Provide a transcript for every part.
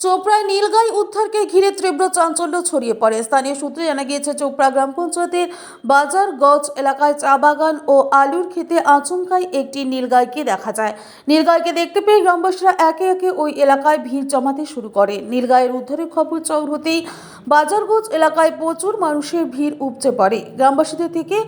চোপড়ায় নীলগাই উদ্ধারকে ঘিরে তীব্র চাঞ্চল্য ছড়িয়ে পড়ে। স্থানীয় সূত্রে জানা গিয়েছে, চোপড়া গ্রাম পঞ্চায়েতের বাজার গজ এলাকায় চা বাগান ও আলুর খেতে আচমকায় একটি নীলগাইকে দেখা যায়। নীলগাইকে দেখতে পেয়ে গ্রামবাসীরা একে একে ওই এলাকায় ভিড় জমাতে শুরু করে। নীলগাইয়ের উদ্ধারের খবর চৌর হতেই বাজারগঞ্জ এলাকায় প্রচুর মানুষের ভিড় উপচে পড়ে। গ্রামবাসীদের থেকে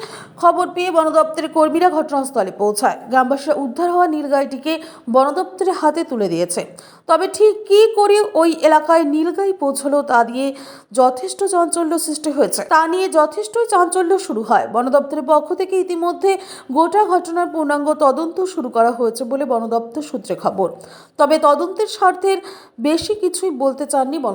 খবর পেয়ে বন দপ্তরের কর্মীরা ঘটনাস্থলে পৌঁছায়। গ্রামবাসীরা উদ্ধার হওয়া নীলগাইটিকে বন দপ্তরের হাতে তুলে দিয়েছে। তবে ঠিক কী করে ওই এলাকায় নীলগাই পৌঁছলো তা দিয়ে যথেষ্ট চাঞ্চল্য সৃষ্টি হয়েছে। তা নিয়ে যথেষ্টই চাঞ্চল্য শুরু হয়। বন দপ্তরের পক্ষ থেকে ইতিমধ্যে গোটা ঘটনার পূর্ণাঙ্গ তদন্ত শুরু করা হয়েছে বলে বন দপ্তর সূত্রে খবর। তবে তদন্তের স্বার্থের বেশি কিছুই বলতে চাননি বন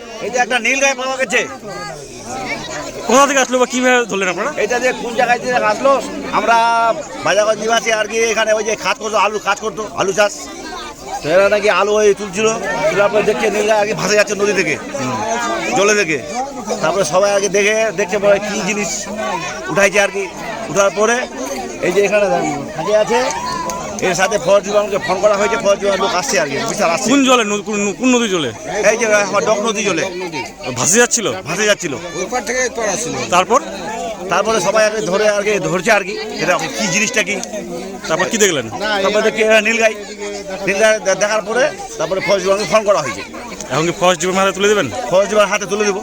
এই যে একটা নীল গায়ে পাওয়া গেছে। কোথা থেকে আসলো বা কীভাবে ধরলেন আপনারা? এটা যে কোন জায়গায় থেকে আসলো আমরা বাজারগঞ্জ নিবাসী আর কি এখানে ওই যে খাত করতো আলু কাজ করতো আলু চাষ। তো এরা নাকি আলু ওই তুলছিল। তোলার পরে দেখছে নীল গায়ে আগে ভাসে যাচ্ছে নদী থেকে জলে থেকে। তারপরে সবাই আগে দেখে দেখছে পরে কী জিনিস উঠাইছে আর কি। উঠার পরে এই যে এখানে থাকে আছে। এর সাথে ফরেস্ট ডিপার্টমেন্টকে ফোন করা হয়েছে ফরেস্ট ডিপার্টমেন্ট লোক আসছে আর কি বিশাল আসছে। কোন জলে? নদ- কোন- কোন নদী জলে? এই যে আমার ডক নদী জলে। ভাসে যাচ্ছিল? ভাসে যাচ্ছিল। ওপার থেকে তোর আসছিল। তারপর? তারপরে সবাই আগে ধরে আর কি ধরছে আর কি এটা কি জিনিসটা কি? তারপর কি দেখলেন? তারপরে দেখি এরা নীলগাই নীলগাই দে- দেখার পরে তারপরে ফরেস্ট ডিপার্টমেন্ট ফোন করা হয়েছে। এখন কি ফরেস্ট ডিপার্টমেন্ট হাতে তুলে দেবেন? ফরেস্ট ডিপার্টমেন্ট হাতে তুলে দেবো।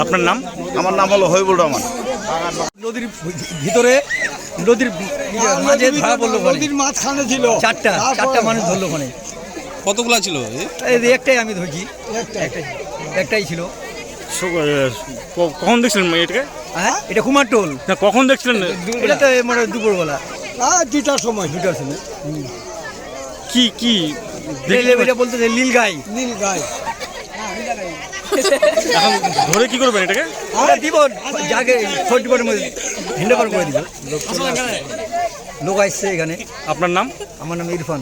আপনার নাম? আমার নাম হলো হবিবুর রহমান। নদীর ভিতরে নদীর মাঝে ধরা পড়ল নদীর মাঝখানে ছিল। চারটা চারটা মানুষ ধরলো ওখানে। কতগুলা ছিল? এই একটাই আমি ধরছি। একটাই। একটাই ছিল। কখন দেখছিলেন এটাকে? হ্যাঁ এটা কুমারটোল না কখন দেখছিলেন এটা তো মানে দুপুরবেলা। আর দুটার সময়। দুটার সময়। কি কি? এটা বলতে নীল গাই। নীল গায়ে এখন ধরে কি করবেন এটাকে? দিব যাকে মধ্যে করে দিব। লোক আসছে। এখানে। আপনার নাম? আমার নাম ইরফান।